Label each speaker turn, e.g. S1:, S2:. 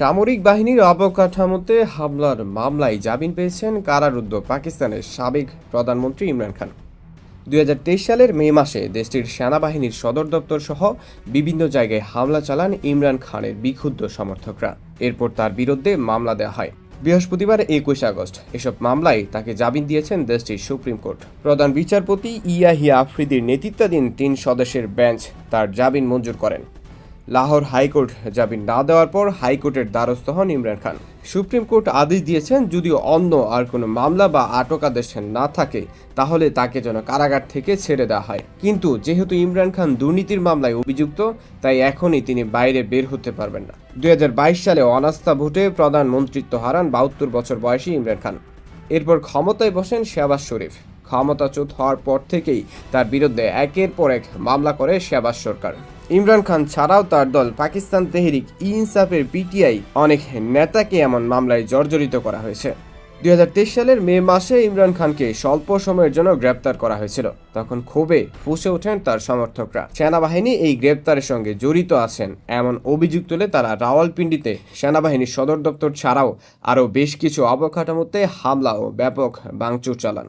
S1: সামরিক বাহিনীর অবকাঠামোতে হামলার মামলায় জামিন পেয়েছেন কারারুদ্ধ পাকিস্তানের সাবেক প্রধানমন্ত্রী ইমরান খান। দুই হাজার তেইশ সালের মে মাসে দেশটির সেনাবাহিনীর সদর দপ্তর সহ বিভিন্ন জায়গায় হামলা চালান ইমরান খানের বিক্ষুব্ধ সমর্থকরা। এরপর তার বিরুদ্ধে মামলা দেওয়া হয়। বৃহস্পতিবার একুশ আগস্ট এসব মামলায় তাকে জামিন দিয়েছেন দেশটির সুপ্রিম কোর্ট। প্রধান বিচারপতি ইয়াহিয়া আফ্রিদির নেতৃত্বাধীন তিন সদস্যের বেঞ্চ তার জামিন মঞ্জুর করেন। লাহোর হাইকোর্ট জামিন না দেওয়ার পর হাইকোর্টের দ্বারস্থ হন ইমরান খান। সুপ্রিম কোর্ট আদেশ দিয়েছেন যদি অন্য আর কোনো মামলা বা আটক আদেশ না থাকে, তাহলে তাকে যেন কারাগার থেকে ছেড়ে দেওয়া হয়। কিন্তু যেহেতু ইমরান খান দুর্নীতির মামলায় অভিযুক্ত, তাই এখনই তিনি বাইরে বের হতে পারবেন না। দুই হাজার বাইশ সালে অনাস্থা ভোটে প্রধানমন্ত্রিত্ব হারান বাহাত্তর বছর বয়সী ইমরান খান। এরপর ক্ষমতায় বসেন শেহবাজ শরীফ। ক্ষমতাচ্যুত হওয়ার পর থেকেই তার বিরুদ্ধে একের পর এক মামলা করে শেহবাজ সরকার। ইমরান খান ছাড়াও তার দল পাকিস্তান তেহরিক ই ইনসাফের পিটিআই অনেক নেতাকে এমন মামলায় জর্জরিত করা হয়েছে। দুই হাজার তেইশ সালের মে মাসে ইমরান খানকে স্বল্প সময়ের জন্য গ্রেপ্তার করা হয়েছিল। তখন ক্ষোভে ফুসে ওঠেন তার সমর্থকরা। সেনাবাহিনী এই গ্রেপ্তারের সঙ্গে জড়িত আছেন। এমন অভিযোগ তুলে তারা রাওয়ালপিন্ডিতে সেনাবাহিনীর সদর দপ্তর ছাড়াও আরও বেশ কিছু অবকাঠামোতে হামলা ও ব্যাপক ভাঙচুর চালান।